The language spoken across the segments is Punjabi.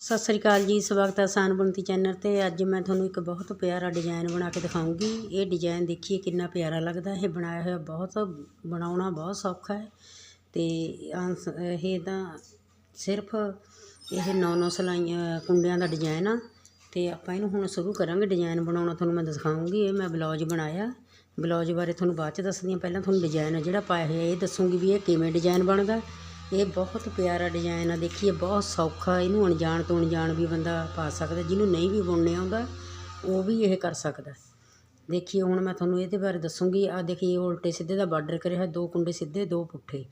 ਸਤਿ ਸ੍ਰੀ ਅਕਾਲ ਜੀ, ਸਵਾਗਤ ਹੈ ਆਸਾਨ ਬੁਣਤੀ ਚੈਨਲ ਤੇ। ਅੱਜ ਮੈਂ ਤੁਹਾਨੂੰ ਇੱਕ ਬਹੁਤ ਪਿਆਰਾ ਡਿਜ਼ਾਈਨ ਬਣਾ ਕੇ ਦਿਖਾਉਂਗੀ। ਇਹ ਡਿਜ਼ਾਈਨ ਦੇਖੀਏ ਕਿੰਨਾ ਪਿਆਰਾ ਲੱਗਦਾ। ਇਹ ਬਣਾਇਆ ਹੋਇਆ ਬਹੁਤ, ਬਣਾਉਣਾ ਬਹੁਤ ਸੌਖਾ ਹੈ ਤੇ ਆਂਸ- ਇਹ ਤਾਂ ਸਿਰਫ ਇਹ ਨੌ ਨੌ ਸਲਾਈਆਂ ਕੁੰਡਿਆਂ ਦਾ ਡਿਜ਼ਾਈਨ ਆ ਤੇ ਆਪਾਂ ਇਹਨੂੰ ਹੁਣ ਸ਼ੁਰੂ ਕਰਾਂਗੇ ਡਿਜ਼ਾਈਨ ਬਣਾਉਣਾ। ਤੁਹਾਨੂੰ ਮੈਂ ਦਿਖਾਉਂਗੀ। ਇਹ ਮੈਂ ਬਲੌਜ ਬਣਾਇਆ। ਬਲੌਜ ਬਾਰੇ ਤੁਹਾਨੂੰ ਬਾਅਦ ਚ ਦੱਸਦੀ ਹਾਂ। ਪਹਿਲਾਂ ਤੁਹਾਨੂੰ ਡਿਜ਼ਾਈਨ ਜਿਹੜਾ ਪਾਇਆ ਹੋਇਆ, ਇਹ ਦੱਸੂਗੀ ਵੀ ਇਹ ਕਿਵੇਂ ਡਿਜ਼ਾਈਨ ਬਣਦਾ। ਇਹ ਬਹੁਤ ਪਿਆਰਾ ਡਿਜ਼ਾਇਨ ਆ, ਦੇਖੀਏ ਬਹੁਤ ਸੌਖਾ, ਇਹਨੂੰ ਅਣਜਾਣ ਤੋਂ ਅਣਜਾਣ ਵੀ ਬੰਦਾ ਪਾ ਸਕਦਾ, ਜਿਹਨੂੰ ਨਹੀਂ ਵੀ ਬੁਣਨੇ ਆਉਂਦਾ, ਉਹ ਵੀ ਇਹ ਕਰ ਸਕਦਾ। ਦੇਖੀਏ ਹੁਣ ਮੈਂ ਤੁਹਾਨੂੰ ਇਹਦੇ ਬਾਰੇ ਦੱਸੂੰਗੀ। ਆਹ ਦੇਖੀਏ ਉਲਟੇ ਸਿੱਧੇ ਦਾ ਬਾਰਡਰ ਕਰਿਆ ਹੋਇਆ, ਦੋ ਕੁੰਡੇ ਸਿੱਧੇ ਦੋ ਪੁੱਠੇ।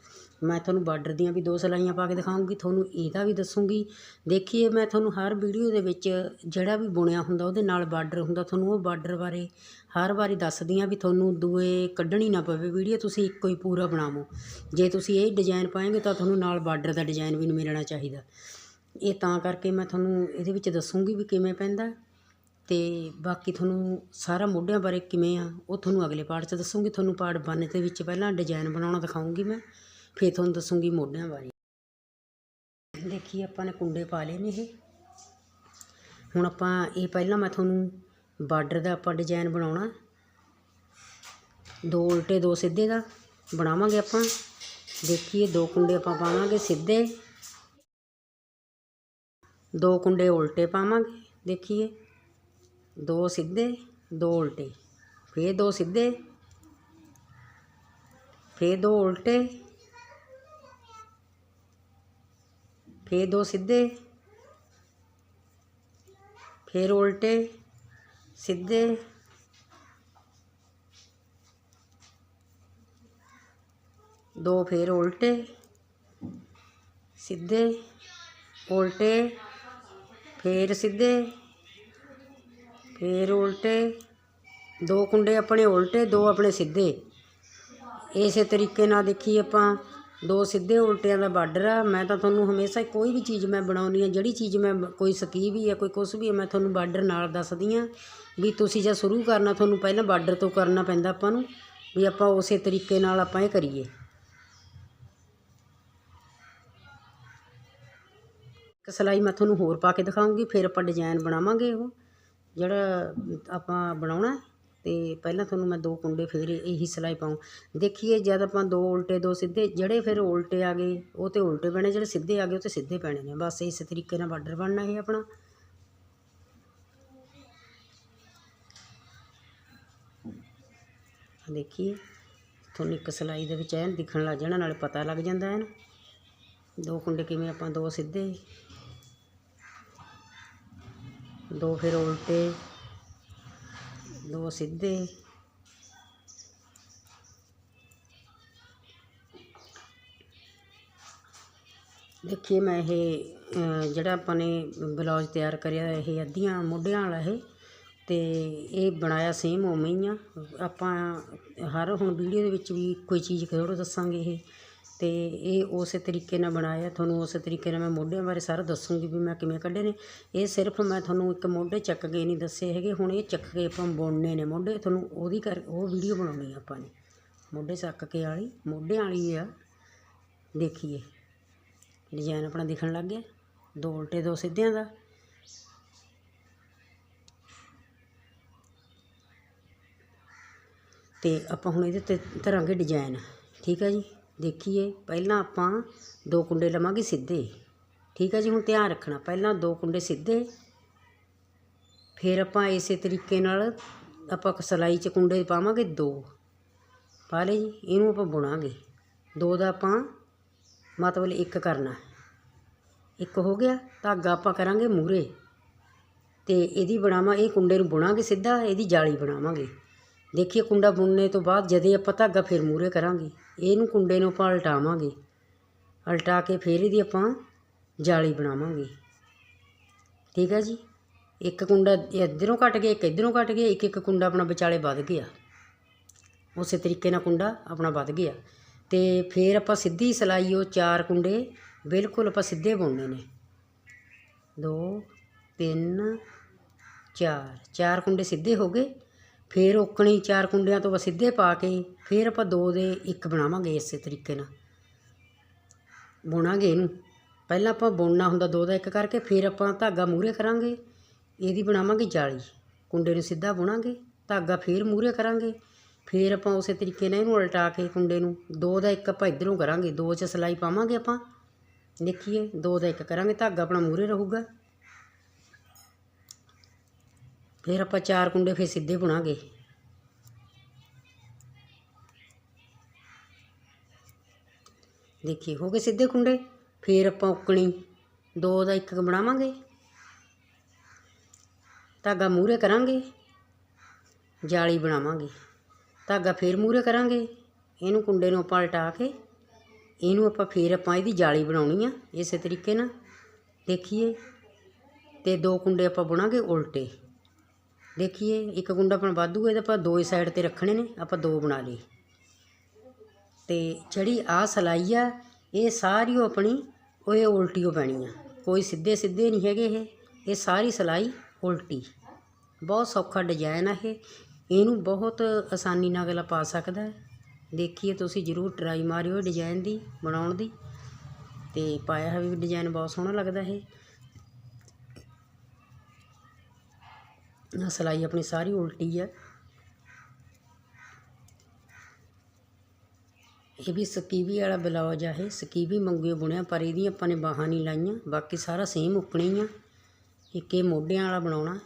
ਮੈਂ ਤੁਹਾਨੂੰ ਬਾਰਡਰ ਦੀਆਂ ਵੀ ਦੋ ਸਲਾਈਆਂ ਪਾ ਕੇ ਦਿਖਾਉਂਗੀ ਤੁਹਾਨੂੰ ਇਹਦਾ ਵੀ ਦੱਸੂੰਗੀ। ਦੇਖੀਏ ਮੈਂ ਤੁਹਾਨੂੰ ਹਰ ਵੀਡੀਓ ਦੇ ਵਿੱਚ ਜਿਹੜਾ ਵੀ ਬੁਣਿਆ ਹੁੰਦਾ ਉਹਦੇ ਨਾਲ ਬਾਰਡਰ ਹੁੰਦਾ ਤੁਹਾਨੂੰ ਉਹ ਬਾਰਡਰ ਬਾਰੇ ਹਰ ਵਾਰੀ ਦੱਸਦੀ ਹਾਂ ਵੀ ਤੁਹਾਨੂੰ ਦੂਏ ਕੱਢਣੀ ਨਾ ਪਵੇ। ਵੀਡੀਓ ਤੁਸੀਂ ਇੱਕੋ ਹੀ ਪੂਰਾ ਬਣਾਵੋ। ਜੇ ਤੁਸੀਂ ਇਹ ਡਿਜ਼ਾਈਨ ਪਾਏਗੇ ਤਾਂ ਤੁਹਾਨੂੰ ਨਾਲ ਬਾਰਡਰ ਦਾ ਡਿਜ਼ਾਈਨ ਵੀ ਮਿਲਣਾ ਚਾਹੀਦਾ। ਇਹ ਤਾਂ ਕਰਕੇ ਮੈਂ ਤੁਹਾਨੂੰ ਇਹਦੇ ਵਿੱਚ ਦੱਸੂੰਗੀ ਵੀ ਕਿਵੇਂ ਪੈਂਦਾ। ਅਤੇ ਬਾਕੀ ਤੁਹਾਨੂੰ ਸਾਰਾ ਮੋਢਿਆਂ ਬਾਰੇ ਕਿਵੇਂ ਆ, ਉਹ ਤੁਹਾਨੂੰ ਅਗਲੇ ਪਾਰਟ 'ਚ ਦੱਸੂੰਗੀ। ਤੁਹਾਨੂੰ ਪਾਰਟ 1 ਦੇ ਵਿੱਚ ਪਹਿਲਾਂ ਡਿਜ਼ਾਇਨ ਬਣਾਉਣਾ ਦਿਖਾਉਂਗੀ ਮੈਂ, ਫਿਰ ਤੁਹਾਨੂੰ ਦੱਸੂੰਗੀ ਮੋਢਿਆਂ ਬਾਰੇ। ਦੇਖੀਏ ਆਪਾਂ ਨੇ ਕੁੰਡੇ ਪਾ ਲਏ ਨੇ ਇਹ। ਹੁਣ ਆਪਾਂ ਇਹ ਪਹਿਲਾਂ ਮੈਂ ਤੁਹਾਨੂੰ ਬਾਰਡਰ ਦਾ ਆਪਾਂ ਡਿਜ਼ਾਈਨ ਬਣਾਉਣਾ। ਦੋ ਉਲਟੇ, ਦੋ ਸਿੱਧੇ ਦਾ ਬਣਾਵਾਂਗੇ ਆਪਾਂ। ਦੇਖੀਏ, ਦੋ ਕੁੰਡੇ ਆਪਾਂ ਪਾਵਾਂਗੇ ਸਿੱਧੇ। ਦੋ ਕੁੰਡੇ ਉਲਟੇ ਪਾਵਾਂਗੇ, ਦੇਖੀਏ। ਦੋ ਸਿੱਧੇ, ਦੋ ਉਲਟੇ। ਫੇਰ ਦੋ ਸਿੱਧੇ, ਫੇਰ ਦੋ ਉਲਟੇ, ਫੇਰ ਦੋ ਸਿੱਧੇ, ਫੇਰ ਉਲਟੇ, ਸਿੱਧੇ, ਦੋ ਫੇਰ ਉਲਟੇ, ਸਿੱਧੇ, ਉਲਟੇ, ਫੇਰ ਸਿੱਧੇ ਫਿਰ ਉਲਟੇ, ਦੋ ਕੁੰਡੇ ਆਪਣੇ ਉਲਟੇ, ਦੋ ਆਪਣੇ ਸਿੱਧੇ। ਇਸੇ ਤਰੀਕੇ ਨਾਲ ਦੇਖੀ ਆਪਾਂ, ਦੋ ਸਿੱਧੇ ਉਲਟਿਆਂ ਦਾ ਬਾਰਡਰ ਆ। ਮੈਂ ਤਾਂ ਤੁਹਾਨੂੰ ਹਮੇਸ਼ਾ ਹੀ ਕੋਈ ਵੀ ਚੀਜ਼ ਮੈਂ ਬਣਾਉਣੀ ਆ ਜਿਹੜੀ ਚੀਜ਼ ਮੈਂ, ਕੋਈ ਸਕੀ ਵੀ ਆ ਕੋਈ ਕੁਛ ਵੀ ਆ ਮੈਂ ਤੁਹਾਨੂੰ ਬਾਰਡਰ ਨਾਲ ਦੱਸਦੀ ਆ ਵੀ ਤੁਸੀਂ ਜੇ ਸ਼ੁਰੂ ਕਰਨਾ, ਤੁਹਾਨੂੰ ਪਹਿਲਾਂ ਬਾਰਡਰ ਤੋਂ ਕਰਨਾ ਪੈਂਦਾ ਆਪਾਂ ਨੂੰ, ਵੀ ਆਪਾਂ ਉਸੇ ਤਰੀਕੇ ਨਾਲ ਆਪਾਂ ਇਹ ਕਰੀਏ। ਇੱਕ ਸਿਲਾਈ ਮੈਂ ਤੁਹਾਨੂੰ ਹੋਰ ਪਾ ਕੇ ਦਿਖਾਉਂਗੀ, ਫਿਰ ਆਪਾਂ ਡਿਜ਼ਾਈਨ ਬਣਾਵਾਂਗੇ ਉਹ। ਜਿਹੜਾ ਆਪਾਂ ਬਣਾਉਣਾ ਅਤੇ ਪਹਿਲਾਂ ਤੁਹਾਨੂੰ ਮੈਂ ਦੋ ਕੁੰਡੇ ਫਿਰ ਇਹੀ ਸਿਲਾਈ ਪਾਉਂ। ਦੇਖੀਏ, ਜਦ ਆਪਾਂ ਦੋ ਉਲਟੇ, ਦੋ ਸਿੱਧੇ, ਜਿਹੜੇ ਫਿਰ ਉਲਟੇ ਆ ਗਏ, ਉਹ ਤਾਂ ਉਲਟੇ ਪੈਣੇ, ਜਿਹੜੇ ਸਿੱਧੇ ਆ ਗਏ, ਉਹ ਤਾਂ ਸਿੱਧੇ ਪੈਣੇ ਨੇ। ਬਸ ਇਸ ਤਰੀਕੇ ਨਾਲ ਬਾਰਡਰ ਬਣਨਾ ਇਹ ਆਪਣਾ। ਦੇਖੀਏ, ਤੁਹਾਨੂੰ ਇੱਕ ਸਿਲਾਈ ਦੇ ਵਿੱਚ ਐਨ ਦਿਖਣ ਲੱਗ ਜਾਣਾ, ਨਾਲੇ ਪਤਾ ਲੱਗ ਜਾਂਦਾ ਹੈ ਨਾ ਦੋ ਕੁੰਡੇ ਕਿਵੇਂ ਆਪਾਂ ਦੋ ਸਿੱਧੇ ਦੋ ਫਿਰ ਉਲਟੇ, ਦੋ ਸਿੱਧੇ। ਦੇਖੀਏ ਮੈਂ ਇਹ ਜਿਹੜਾ ਆਪਾਂ ਨੇ ਬਲੌਜ ਤਿਆਰ ਕਰਿਆ, ਇਹ ਅੱਧੀਆਂ ਮੋਢਿਆਂ ਵਾਲਾ ਇਹ ਅਤੇ ਇਹ ਬਣਾਇਆ ਸੇਮ ਉਵੇਂ ਹੀ ਆ। ਆਪਾਂ ਹਰ ਹੁਣ ਵੀਡੀਓ ਦੇ ਵਿੱਚ ਵੀ ਕੋਈ ਚੀਜ਼ ਥੋੜ੍ਹਾ ਦੱਸਾਂਗੇ ਇਹ। ਅਤੇ ਇਹ ਉਸੇ ਤਰੀਕੇ ਨਾਲ ਬਣਾਇਆ। ਤੁਹਾਨੂੰ ਉਸੇ ਤਰੀਕੇ ਨਾਲ ਮੈਂ ਮੋਢਿਆਂ ਬਾਰੇ ਸਾਰਾ ਦੱਸੂੰਗੀ ਵੀ ਮੈਂ ਕਿਵੇਂ ਕੱਢੇ ਨੇ। ਇਹ ਸਿਰਫ ਮੈਂ ਤੁਹਾਨੂੰ ਇੱਕ ਮੋਢੇ ਚੱਕ ਕੇ ਨਹੀਂ ਦੱਸੇ ਹੈਗੇ। ਹੁਣ ਇਹ ਚੱਕ ਕੇ ਆਪਾਂ ਬੁਣਨੇ ਨੇ ਮੋਢੇ। ਤੁਹਾਨੂੰ ਉਹਦੀ ਕਰ, ਉਹ ਵੀਡੀਓ ਬਣਾਉਣੀ ਆ ਆਪਾਂ ਨੇ। ਮੋਢੇ ਚੱਕ ਕੇ ਵਾਲੀ। ਮੋਢਿਆਂ ਵਾਲੀ ਆ। ਦੇਖੀਏ। ਡਿਜ਼ਾਈਨ ਆਪਣਾ ਦਿਖਣ ਲੱਗ ਗਿਆ। ਦੋ ਉਲਟੇ, ਦੋ ਸਿੱਧਿਆਂ ਦਾ। ਤੇ ਆਪਾਂ ਹੁਣ ਇਹਦੇ ਤੇ ਧਰਾਂਗੇ ਡਿਜ਼ਾਈਨ। ਠੀਕ ਹੈ ਜੀ? ਦੇਖੀਏ। ਪਹਿਲਾਂ ਆਪਾਂ ਦੋ ਕੁੰਡੇ ਲਵਾਂਗੇ ਸਿੱਧੇ। ਠੀਕ ਹੈ ਜੀ, ਹੁਣ ਧਿਆਨ ਰੱਖਣਾ। ਪਹਿਲਾਂ ਦੋ ਕੁੰਡੇ ਸਿੱਧੇ। ਫਿਰ ਆਪਾਂ ਇਸੇ ਤਰੀਕੇ ਨਾਲ ਆਪਾਂ ਸਿਲਾਈ 'ਚ ਕੁੰਡੇ ਪਾਵਾਂਗੇ ਦੋ। ਪਾ ਲਏ ਜੀ, ਇਹਨੂੰ ਆਪਾਂ ਬੁਣਾਂਗੇ। ਦੋ ਦਾ ਆਪਾਂ ਮਤਲਬ ਇੱਕ ਕਰਨਾ। ਇੱਕ ਹੋ ਗਿਆ, ਧਾਗਾ ਆਪਾਂ ਕਰਾਂਗੇ ਮੂਰੇ ਤੇ ਇਹਦੀ ਬਣਾਵਾਂ, ਇਹ ਕੁੰਡੇ ਨੂੰ ਬੁਣਾਂਗੇ ਸਿੱਧਾ, ਇਹਦੀ ਜਾਲੀ ਬਣਾਵਾਂਗੇ। ਦੇਖੀਏ ਕੁੰਡਾ ਬੁਣਨੇ ਤੋਂ ਬਾਅਦ ਜਦੇ ਆਪਾਂ ਧਾਗਾ ਫਿਰ ਮੂਰੇ ਕਰਾਂਗੇ। ਇਹਨੂੰ ਕੁੰਡੇ ਨੂੰ ਆਪਾਂ ਉਲਟਾਵਾਂਗੇ। ਉਲਟਾ ਕੇ ਫਿਰ ਇਹਦੀ ਆਪਾਂ ਜਾਲੀ ਬਣਾਵਾਂਗੇ। ਠੀਕ ਹੈ ਜੀ? ਇੱਕ ਕੁੰਡਾ ਇੱਧਰੋਂ ਕੱਟ ਗਿਆ, ਇੱਕ ਇੱਧਰੋਂ ਕੱਟ ਗਿਆ, ਇੱਕ ਇੱਕ ਕੁੰਡਾ ਆਪਣਾ ਵਿਚਾਲੇ ਵੱਧ ਗਿਆ। ਉਸੇ ਤਰੀਕੇ ਨਾਲ ਕੁੰਡਾ ਆਪਣਾ ਵੱਧ ਗਿਆ। ਤੇ ਫਿਰ ਆਪਾਂ ਸਿੱਧੀ ਸਿਲਾਈ, ਉਹ ਚਾਰ ਕੁੰਡੇ ਬਿਲਕੁਲ ਆਪਾਂ ਸਿੱਧੇ ਬੁਣਨੇ ਨੇ। ਦੋ, ਤਿੰਨ, ਚਾਰ। ਚਾਰ ਕੁੰਡੇ ਸਿੱਧੇ ਹੋ ਗਏ। ਫਿਰ ਔਕਣੀ ਚਾਰ ਕੁੰਡਿਆਂ ਤੋਂ ਬਸ ਸਿੱਧੇ ਪਾ ਕੇ ਫਿਰ ਆਪਾਂ ਦੋ ਦੇ ਇੱਕ ਬਣਾਵਾਂਗੇ ਇਸੇ ਤਰੀਕੇ ਨਾਲ। ਬੁਣਾਂਗੇ ਇਹਨੂੰ। ਪਹਿਲਾਂ ਆਪਾਂ ਬੁਣਨਾ ਹੁੰਦਾ ਦੋ ਦਾ ਇੱਕ ਕਰਕੇ, ਫਿਰ ਆਪਾਂ ਧਾਗਾ ਮੂਹਰੇ ਕਰਾਂਗੇ। ਇਹਦੀ ਬਣਾਵਾਂਗੇ ਜਾਲੀ। ਕੁੰਡੇ ਨੂੰ ਸਿੱਧਾ ਬੁਣਾਂਗੇ, ਧਾਗਾ ਫਿਰ ਮੂਹਰੇ ਕਰਾਂਗੇ। ਫਿਰ ਆਪਾਂ ਉਸੇ ਤਰੀਕੇ ਨਾਲ ਇਹਨੂੰ ਉਲਟਾ ਕੇ ਕੁੰਡੇ ਨੂੰ ਦੋ ਦਾ ਇੱਕ ਆਪਾਂ ਇਧਰੋਂ ਕਰਾਂਗੇ। ਦੋ 'ਚ ਸਿਲਾਈ ਪਾਵਾਂਗੇ ਆਪਾਂ। ਦੇਖੀਏ, ਦੋ ਦਾ ਇੱਕ ਕਰਾਂਗੇ, ਧਾਗਾ ਆਪਣਾ ਮੂਹਰੇ ਰਹੂਗਾ। ਫਿਰ ਆਪਾਂ ਚਾਰ ਕੁੰਡੇ ਫਿਰ ਸਿੱਧੇ ਬੁਣਾਂਗੇ ਦੇਖੀਏ ਹੋ ਗਏ ਸਿੱਧੇ ਕੁੰਡੇ? ਫਿਰ ਆਪਾਂ ਉਕਣੀ, ਦੋ ਦਾ ਇੱਕ ਬਣਾਵਾਂਗੇ। ਧਾਗਾ ਮੂਹਰੇ ਕਰਾਂਗੇ, ਜਾਲੀ ਬਣਾਵਾਂਗੇ। ਧਾਗਾ ਫੇਰ ਮੂਹਰੇ ਕਰਾਂਗੇ, ਇਹਨੂੰ ਕੁੰਡੇ ਨੂੰ ਆਪਾਂ ਉਲਟਾ ਕੇ, ਇਹਨੂੰ ਆਪਾਂ ਫੇਰ ਆਪਾਂ ਇਹਦੀ ਜਾਲੀ ਬਣਾਉਣੀ ਆ, ਇਸੇ ਤਰੀਕੇ ਨਾਲ। ਦੇਖੀਏ, ਤੇ ਦੋ ਕੁੰਡੇ ਆਪਾਂ ਬੁਣਾਂਗੇ ਉਲਟੇ। ਦੇਖੀਏ, ਇੱਕ ਗੁੰਡਾ ਆਪਣਾ ਵਾਧੂ ਇਹਦੇ ਆਪਾਂ ਦੋ ਹੀ ਸਾਈਡ ਤੇ ਰੱਖਣੇ ਨੇ, ਆਪਾਂ ਦੋ ਬਣਾ ਲਏ। ਅਤੇ ਜਿਹੜੀ ਆਹ ਸਲਾਈ ਆ, ਇਹ ਸਾਰੀ ਓ ਆਪਣੀ, ਉਹ ਇਹ ਉਲਟੀ ਓ ਪੈਣੀ ਆ। ਕੋਈ ਸਿੱਧੇ ਸਿੱਧੇ ਨਹੀਂ ਹੈਗੇ ਇਹ ਇਹ ਸਾਰੀ ਸਲਾਈ ਉਲਟੀ। ਬਹੁਤ ਸੌਖਾ ਡਿਜ਼ਾਈਨ ਆ ਇਹ। ਇਹਨੂੰ ਬਹੁਤ ਆਸਾਨੀ ਨਾਲ ਅਗਲਾ ਪਾ ਸਕਦਾ ਦੇਖੀਏ, ਤੁਸੀਂ ਜ਼ਰੂਰ ਟਰਾਈ ਮਾਰਿਓ ਡਿਜ਼ਾਈਨ ਦੀ, ਬਣਾਉਣ ਦੀ। ਅਤੇ ਪਾਇਆ ਹੋਇਆ ਵੀ ਡਿਜ਼ਾਈਨ ਬਹੁਤ ਸੋਹਣਾ ਲੱਗਦਾ ਇਹ। ਸਿਲਾਈ ਆਪਣੀ ਸਾਰੀ ਉਲਟੀ ਹੈ। ਇਹ ਵੀ ਸਕੀਵੀ ਵਾਲਾ ਬਲਾਉਜ ਆ ਇਹ। ਸਕੀਵੀ ਮੰਗਿਓ ਬੁਣਿਆ, ਪਰ ਇਹਦੀਆਂ ਆਪਾਂ ਨੇ ਬਾਹਾਂ ਨਹੀਂ ਲਾਈਆਂ। ਬਾਕੀ ਸਾਰਾ ਸੇਮ ਉੱਕਣੀ ਆ। ਇੱਕ ਇਹ ਮੋਢਿਆਂ ਵਾਲਾ ਬਣਾਉਣਾ।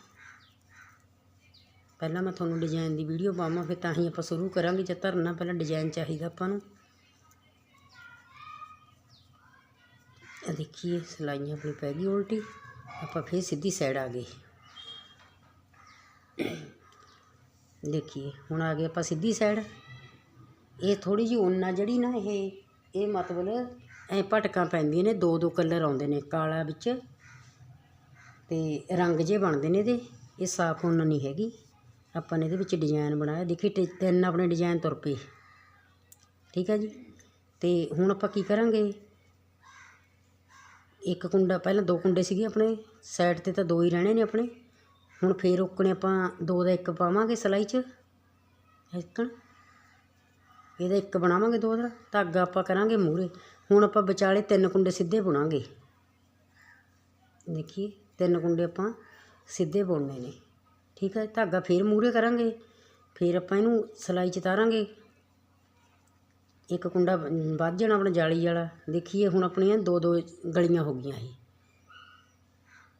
ਪਹਿਲਾਂ ਮੈਂ ਤੁਹਾਨੂੰ ਡਿਜ਼ਾਈਨ ਦੀ ਵੀਡੀਓ ਪਾਵਾਂ, ਫਿਰ ਤਾਂ ਹੀ ਆਪਾਂ ਸ਼ੁਰੂ ਕਰਾਂਗੇ। ਜੇ ਧਰਨਾ ਪਹਿਲਾਂ ਡਿਜ਼ਾਈਨ ਚਾਹੀਦਾ ਆਪਾਂ ਨੂੰ। ਇਹ ਦੇਖੀਏ, ਸਲਾਈਆਂ ਆਪਣੀ ਪੈ ਗਈ ਉਲਟੀ। ਆਪਾਂ ਫਿਰ ਸਿੱਧੀ ਸਾਈਡ ਆ ਗਏ। ਦੇਖੀਏ, ਹੁਣ ਆ ਗਏ ਆਪਾਂ ਸਿੱਧੀ ਸਾਈਡ ਇਹ ਥੋੜ੍ਹੀ ਜਿਹੀ ਉੰਨਾ ਜਿਹੜੀ ਨਾ, ਇਹ ਇਹ ਮਤਲਬ ਐਂ ਭਟਕਾਂ ਪੈਂਦੀਆਂ ਨੇ ਦੋ ਦੋ ਕਲਰ ਆਉਂਦੇ ਨੇ, ਕਾਲਾ ਵਿੱਚ ਅਤੇ ਰੰਗ ਜਿਹੇ ਬਣਦੇ ਨੇ ਇਹਦੇ। ਇਹ ਸਾਫ਼ ਉੰਨ ਨਹੀਂ ਹੈਗੀ। ਆਪਾਂ ਨੇ ਇਹਦੇ ਵਿੱਚ ਡਿਜ਼ਾਈਨ ਬਣਾਇਆ। ਦੇਖੀ ਟ- ਤਿੰਨ ਆਪਣੇ ਡਿਜ਼ਾਈਨ ਤੁਰ ਪਏ। ਠੀਕ ਹੈ ਜੀ? ਅਤੇ ਹੁਣ ਆਪਾਂ ਕੀ ਕਰਾਂਗੇ? ਇੱਕ ਕੁੰਡਾ, ਪਹਿਲਾਂ ਦੋ ਕੁੰਡੇ ਸੀਗੇ ਆਪਣੇ। ਸਾਈਡ ਤੇ ਤਾਂ ਦੋ ਹੀ ਰਹਿਣੇ ਨੇ ਆਪਣੇ। ਹੁਣ ਫੇਰ ਉੱਕਣੇ ਆਪਾਂ ਦੋ ਦਾ ਇੱਕ ਪਾਵਾਂਗੇ ਸਲਾਈ 'ਚ ਇੱਕਣ ਇਹਦਾ ਇੱਕ ਬਣਾਵਾਂਗੇ ਦੋ ਦਾ ਧਾਗਾ ਆਪਾਂ ਕਰਾਂਗੇ ਮੂਹਰੇ। ਹੁਣ ਆਪਾਂ ਵਿਚਾਲੇ ਤਿੰਨ ਕੁੰਡੇ ਸਿੱਧੇ ਬੁਣਾਂਗੇ। ਦੇਖੀਏ, ਤਿੰਨ ਕੁੰਡੇ ਆਪਾਂ ਸਿੱਧੇ ਬੁਣਨੇ ਨੇ। ਠੀਕ ਹੈ ਧਾਗਾ ਫੇਰ ਮੂਹਰੇ ਕਰਾਂਗੇ। ਫੇਰ ਆਪਾਂ ਇਹਨੂੰ ਸਲਾਈ ਚ ਤਾਰਾਂਗੇ। ਇੱਕ ਕੁੰਡਾ ਵੱਧ ਜਾਣਾ ਆਪਣਾ ਜਾਲੀ ਵਾਲਾ। ਦੇਖੀਏ, ਹੁਣ ਆਪਣੀਆਂ ਦੋ ਦੋ ਗਲੀਆਂ ਹੋ ਗਈਆਂ ਇਹ।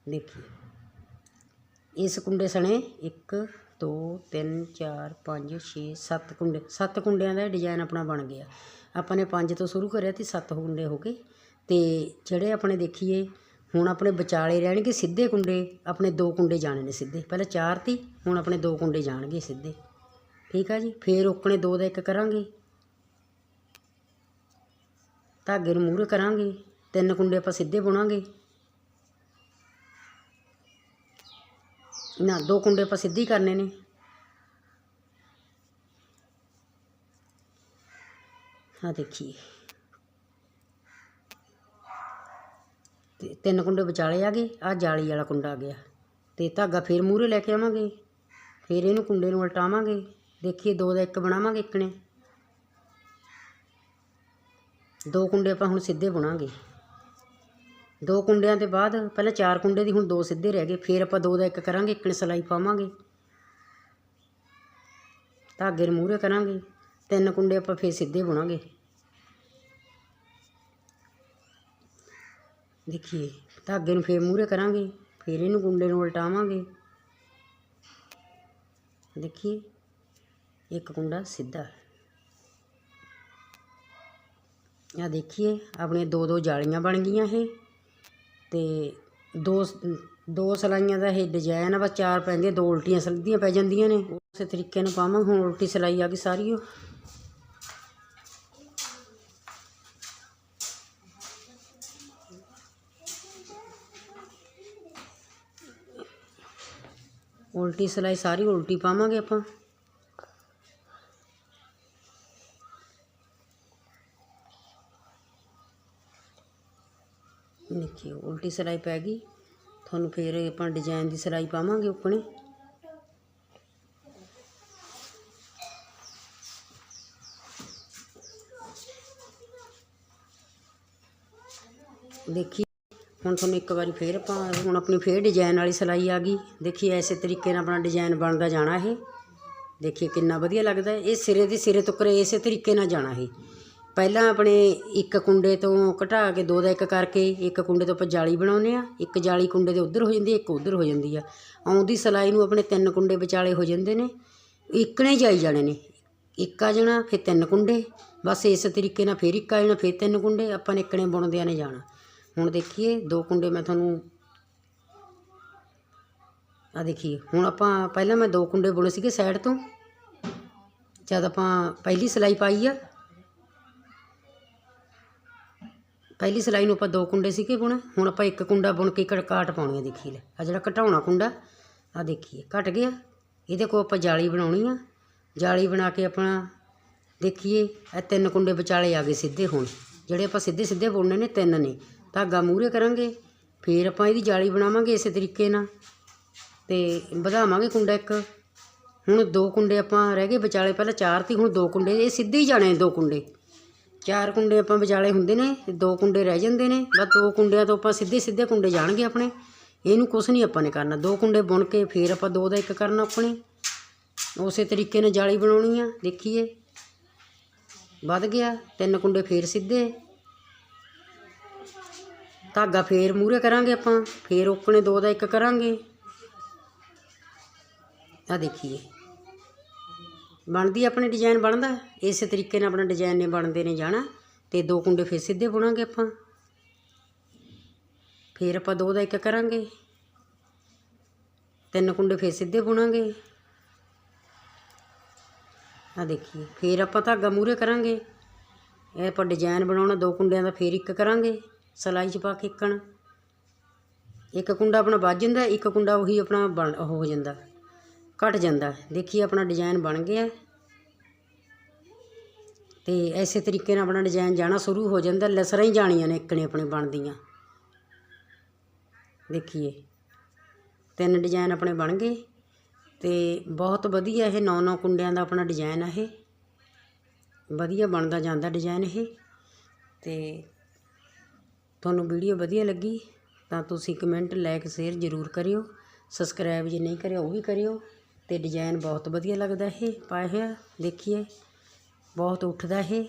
ਦੇਖੀਏ। ਇਸ ਕੁੰਡੇ ਸਣੇ 1 2 3 4 5 6 7 ਕੁੰਡੇ। ਸੱਤ ਕੁੰਡਿਆਂ ਦਾ ਡਿਜ਼ਾਇਨ ਆਪਣਾ ਬਣ ਗਿਆ। ਆਪਾਂ ਨੇ ਪੰਜ ਤੋਂ ਸ਼ੁਰੂ ਕਰਿਆ ਤੇ ਸੱਤ ਕੁੰਡੇ ਹੋ ਗਏ। ਅਤੇ ਜਿਹੜੇ ਆਪਣੇ ਦੇਖੀਏ, ਹੁਣ ਆਪਣੇ ਵਿਚਾਲੇ ਰਹਿਣਗੇ ਸਿੱਧੇ ਕੁੰਡੇ, ਆਪਣੇ ਦੋ ਕੁੰਡੇ ਜਾਣੇ ਨੇ ਸਿੱਧੇ। ਪਹਿਲਾਂ ਚਾਰ ਤੀ, ਹੁਣ ਆਪਣੇ ਦੋ ਕੁੰਡੇ ਜਾਣਗੇ ਸਿੱਧੇ। ਠੀਕ ਆ ਜੀ? ਫੇਰ ਓਕਣੇ ਦੋ ਦਾ ਇੱਕ ਕਰਾਂਗੇ। ਧਾਗੇ ਨੂੰ ਮੂਹਰੇ ਕਰਾਂਗੇ। ਤਿੰਨ ਕੁੰਡੇ ਆਪਾਂ ਸਿੱਧੇ ਬੁਣਾਂਗੇ। ਨਾ, ਦੋ ਕੁੰਡੇ ਆਪਾਂ ਸਿੱਧੀ ਕਰਨੇ ਨੇ। ਆ ਦੇਖੀਏ। ਤੇ ਤਿੰਨ ਕੁੰਡੇ ਵਿਚਾਲੇ ਆ ਗਏ ਆ ਜਾਲੀ ਵਾਲਾ ਕੁੰਡਾ ਆ ਗਿਆ। ਤੇ ਧਾਗਾ ਫੇਰ ਮੂਹਰੇ ਲੈ ਕੇ ਆਵਾਂਗੇ, ਫੇਰ ਇਹਨੂੰ ਕੁੰਡੇ ਨੂੰ ਉਲਟਾਵਾਂਗੇ। ਦੇਖੀਏ, ਦੋ ਦਾ ਇੱਕ ਬਣਾਵਾਂਗੇ, ਇੱਕ ਨੇ। ਦੋ ਕੁੰਡੇ ਆਪਾਂ ਹੁਣ ਸਿੱਧੇ ਬੁਣਾਂਗੇ। ਦੋ ਕੁੰਡਿਆਂ ਦੇ ਬਾਅਦ, ਪਹਿਲਾਂ ਚਾਰ ਕੁੰਡੇ ਦੀ, ਹੁਣ ਦੋ ਸਿੱਧੇ ਰਹਿ ਗਏ, ਫਿਰ ਆਪਾਂ ਦੋ ਦਾ ਇੱਕ ਕਰਾਂਗੇ, ਇੱਕ ਨੇ ਸਲਾਈ ਪਾਵਾਂਗੇ। ਧਾਗੇ ਨੂੰ ਮੂਹਰੇ ਕਰਾਂਗੇ, ਤਿੰਨ ਕੁੰਡੇ ਆਪਾਂ ਫਿਰ ਸਿੱਧੇ ਬੁਣਾਂਗੇ। ਦੇਖੀਏ, ਧਾਗੇ ਨੂੰ ਫੇਰ ਮੂਹਰੇ ਕਰਾਂਗੇ, ਫਿਰ ਇਹਨੂੰ ਕੁੰਡੇ ਨੂੰ ਉਲਟਾਵਾਂਗੇ। ਦੇਖੀਏ, ਇੱਕ ਕੁੰਡਾ ਸਿੱਧਾ। ਆ ਦੇਖੀਏ, ਆਪਣੀਆਂ ਦੋ ਦੋ ਜਾਲੀਆਂ ਬਣ ਗਈਆਂ ਇਹ। ਅਤੇ ਦੋ ਦੋ ਸਿਲਾਈਆਂ ਦਾ ਇਹ ਡਿਜ਼ਾਇਨ ਆ, ਬਸ ਚਾਰ ਪੈਂਦੀਆਂ ਦੋ ਉਲਟੀਆਂ ਸਿੱਧੀਆਂ ਪੈ ਜਾਂਦੀਆਂ ਨੇ। ਉਸੇ ਤਰੀਕੇ ਨਾਲ ਪਾਵਾਂ, ਹੁਣ ਉਲਟੀ ਸਿਲਾਈ ਆ ਗਈ ਸਾਰੀ ਉਹ। ਉਲਟੀ ਸਿਲਾਈ ਸਾਰੀ ਉਲਟੀ ਪਾਵਾਂਗੇ ਆਪਾਂ। ਦੇਖਿਓ ਉਲਟੀ ਸਿਲਾਈ ਪੈ ਗਈ। ਤੁਹਾਨੂੰ ਫੇਰ ਆਪਾਂ ਡਿਜ਼ਾਈਨ ਦੀ ਸਿਲਾਈ ਪਾਵਾਂਗੇ ਉੱਪਣੇ ਦੇਖੀ, ਹੁਣ ਤੁਹਾਨੂੰ ਇੱਕ ਵਾਰੀ ਫੇਰ ਆਪਾਂ, ਹੁਣ ਆਪਣੀ ਫੇਰ ਡਿਜ਼ਾਈਨ ਵਾਲੀ ਸਿਲਾਈ ਆ ਗਈ। ਦੇਖੀਏ ਐਸੇ ਤਰੀਕੇ ਨਾਲ ਆਪਣਾ ਡਿਜ਼ਾਈਨ ਬਣਦਾ ਜਾਣਾ ਇਹ। ਦੇਖੀਏ ਕਿੰਨਾ ਵਧੀਆ ਲੱਗਦਾ। ਇਹ ਸਿਰੇ ਦੇ ਸਿਰੇ ਤੋਂ ਕਰੇ, ਇਸੇ ਤਰੀਕੇ ਨਾਲ ਜਾਣਾ ਇਹ। ਪਹਿਲਾਂ ਆਪਣੇ ਇੱਕ ਕੁੰਡੇ ਤੋਂ ਘਟਾ ਕੇ ਦੋ ਦਾ ਇੱਕ ਕਰਕੇ ਇੱਕ ਕੁੰਡੇ ਤੋਂ ਆਪਾਂ ਜਾਲੀ ਬਣਾਉਂਦੇ ਹਾਂ, ਇੱਕ ਜਾਲੀ ਕੁੰਡੇ ਦੇ ਉੱਧਰ ਹੋ ਜਾਂਦੀ ਇੱਕ ਉੱਧਰ ਹੋ ਜਾਂਦੀ ਆ ਆਉਂਦੀ ਸਿਲਾਈ ਨੂੰ ਆਪਣੇ ਤਿੰਨ ਕੁੰਡੇ ਵਿਚਾਲੇ ਹੋ ਜਾਂਦੇ ਨੇ, ਇੱਕਣੇ ਜਾਈ ਜਾਣੇ ਨੇ, ਇੱਕ ਆ ਜਾਣਾ, ਫਿਰ ਤਿੰਨ ਕੁੰਡੇ, ਬਸ ਇਸ ਤਰੀਕੇ ਨਾਲ ਫਿਰ ਇੱਕ ਆ ਜਾਣਾ, ਫਿਰ ਤਿੰਨ ਕੁੰਡੇ, ਆਪਾਂ ਨੇ ਇੱਕਣੇ ਬੁਣਦਿਆਂ ਨੇ ਜਾਣਾ। ਹੁਣ ਦੇਖੀਏ, ਦੋ ਕੁੰਡੇ ਮੈਂ ਤੁਹਾਨੂੰ ਆ ਦੇਖੀਏ, ਹੁਣ ਆਪਾਂ, ਪਹਿਲਾਂ ਮੈਂ ਦੋ ਕੁੰਡੇ ਬੁਣੇ ਸੀਗੇ ਸਾਈਡ ਤੋਂ, ਜਦ ਆਪਾਂ ਪਹਿਲੀ ਸਿਲਾਈ ਪਾਈ ਆ ਪਹਿਲੀ ਸਿਲਾਈ ਨੂੰ ਆਪਾਂ ਦੋ ਕੁੰਡੇ ਸੀਗੇ ਬੁਣੇ, ਹੁਣ ਆਪਾਂ ਇੱਕ ਕੁੰਡਾ ਬੁਣ ਕੇ ਇੱਕ ਪਾਉਣੀ ਆ, ਦੇਖੀ ਲੈ। ਆ ਜਿਹੜਾ ਘਟਾਉਣਾ ਕੁੰਡਾ ਆ ਦੇਖੀਏ, ਘਟ ਗਿਆ। ਇਹਦੇ ਕੋਲ ਆਪਾਂ ਜਾਲੀ ਬਣਾਉਣੀ ਆ। ਜਾਲੀ ਬਣਾ ਕੇ ਆਪਣਾ, ਦੇਖੀਏ, ਇਹ ਤਿੰਨ ਕੁੰਡੇ ਵਿਚਾਲੇ ਆ ਗਏ ਸਿੱਧੇ ਹੁਣ। ਜਿਹੜੇ ਆਪਾਂ ਸਿੱਧੇ ਸਿੱਧੇ ਬੁਣਨੇ ਨੇ, ਤਿੰਨ ਨੇ। ਧਾਗਾ ਮੂਹਰੇ ਕਰਾਂਗੇ, ਫਿਰ ਆਪਾਂ ਇਹਦੀ ਜਾਲੀ ਬਣਾਵਾਂਗੇ ਇਸੇ ਤਰੀਕੇ ਨਾਲ। ਤੇ ਵਧਾਵਾਂਗੇ ਕੁੰਡਾ ਇੱਕ। ਹੁਣ ਦੋ ਕੁੰਡੇ ਆਪਾਂ ਰਹਿ ਗਏ ਵਿਚਾਲੇ, ਪਹਿਲਾਂ ਚਾਰ ਤੀ ਹੁਣ ਦੋ ਕੁੰਡੇ, ਇਹ ਸਿੱਧੇ ਹੀ ਜਾਣੇ ਦੋ ਕੁੰਡੇ। ਚਾਰ ਕੁੰਡੇ ਆਪਾਂ ਵਿਚਾਲੇ ਹੁੰਦੇ ਨੇ ਦੋ ਕੁੰਡੇ ਰਹਿ ਜਾਂਦੇ ਨੇ, ਬਸ ਦੋ ਕੁੰਡਿਆਂ ਤੋਂ ਆਪਾਂ ਸਿੱਧੇ ਸਿੱਧੇ ਕੁੰਡੇ ਜਾਣਗੇ ਆਪਣੇ। ਇਹਨੂੰ ਕੁਛ ਨਹੀਂ ਆਪਾਂ ਨੇ ਕਰਨਾ। ਦੋ ਕੁੰਡੇ ਬੁਣ ਕੇ ਫਿਰ ਆਪਾਂ ਦੋ ਦਾ ਇੱਕ ਕਰਨਾ ਆਪਣੇ। ਉਸੇ ਤਰੀਕੇ ਨਾਲ ਜਾਲੀ ਬਣਾਉਣੀ ਆ, ਦੇਖੀਏ। ਵੱਧ ਗਿਆ, ਤਿੰਨ ਕੁੰਡੇ ਫੇਰ ਸਿੱਧੇ। ਧਾਗਾ ਫੇਰ ਮੂਰੇ ਕਰਾਂਗੇ ਆਪਾਂ, ਫੇਰ ਓਕਣੇ ਦੋ ਦਾ ਇੱਕ ਕਰਾਂਗੇ। ਆ ਦੇਖੀਏ। ਬਣਦੀ ਆਪਣੇ ਡਿਜ਼ਾਈਨ ਬਣਦਾ ਇਸੇ ਤਰੀਕੇ ਨਾਲ ਆਪਣਾ ਡਿਜ਼ਾਈਨ ਨੇ ਬਣਦੇ ਨੇ ਜਾਣਾ, ਤੇ ਦੋ ਕੁੰਡੇ ਫੇਰ ਸਿੱਧੇ ਬੁਣਾਂਗੇ ਆਪਾਂ। ਫੇਰ ਆਪਾਂ ਦੋ ਦਾ ਇੱਕ ਕਰਾਂਗੇ। ਤਿੰਨ ਕੁੰਡੇ ਫੇਰ ਸਿੱਧੇ ਬੁਣਾਂਗੇ। ਆ ਦੇਖੀਏ, ਫੇਰ ਆਪਾਂ ਧਾਗਾ ਮੂਰੇ ਕਰਾਂਗੇ। ਇਹ ਆਪਾਂ ਡਿਜ਼ਾਈਨ ਬਣਾਉਣਾ, ਦੋ ਕੁੰਡਿਆਂ ਦਾ ਫੇਰ ਇੱਕ ਕਰਾਂਗੇ, ਸਲਾਈ 'ਚ ਪਾ ਕੇ ਇੱਕਣ। ਇੱਕ ਕੁੰਡਾ ਆਪਣਾ ਵੱਜ ਜਾਂਦਾ, ਇੱਕ ਕੁੰਡਾ ਉਹੀ ਆਪਣਾ ਬਣ, ਉਹ ਹੋ ਜਾਂਦਾ। ਘਟ ਜਾਂਦਾ ਦੇਖੀਏ ਆਪਣਾ ਡਿਜ਼ਾਈਨ ਬਣ ਗਿਆ। ਤੇ ਐਸੇ ਤਰੀਕੇ ਨਾਲ ਆਪਣਾ ਡਿਜ਼ਾਈਨ ਜਾਣਾ ਸ਼ੁਰੂ ਹੋ ਜਾਂਦਾ। ਲਸਰਾਂ ਹੀ ਜਾਣੀਆਂ ਨੇ ਇੱਕਣੇ ਆਪਣੇ ਬਣਦੀਆਂ। ਦੇਖੀਏ। ਤਿੰਨ ਡਿਜ਼ਾਈਨ ਆਪਣੇ ਬਣ ਗਏ। ਤੇ ਬਹੁਤ ਵਧੀਆ ਇਹ ਨੌ ਨੌ ਕੁੰਡਿਆਂ ਦਾ ਆਪਣਾ ਡਿਜ਼ਾਈਨ ਆ ਇਹ। ਵਧੀਆ ਬਣਦਾ ਜਾਂਦਾ ਡਿਜ਼ਾਈਨ ਇਹ। ਤੇ ਤੁਹਾਨੂੰ ਵੀਡੀਓ ਵਧੀਆ ਲੱਗੀ ਤਾਂ ਤੁਸੀਂ ਕਮੈਂਟ ਲਾਈਕ ਸ਼ੇਅਰ ਜ਼ਰੂਰ ਕਰਿਓ। ਸਬਸਕ੍ਰਾਈਬ ਜੇ ਨਹੀਂ ਕਰਿਆ ਉਹ ਵੀ ਕਰਿਓ। ਅਤੇ ਡਿਜ਼ਾਇਨ ਬਹੁਤ ਵਧੀਆ ਲੱਗਦਾ ਇਹ ਪਾਇਆ ਹੋਇਆ ਦੇਖੀਏ ਬਹੁਤ ਉੱਠਦਾ ਇਹ।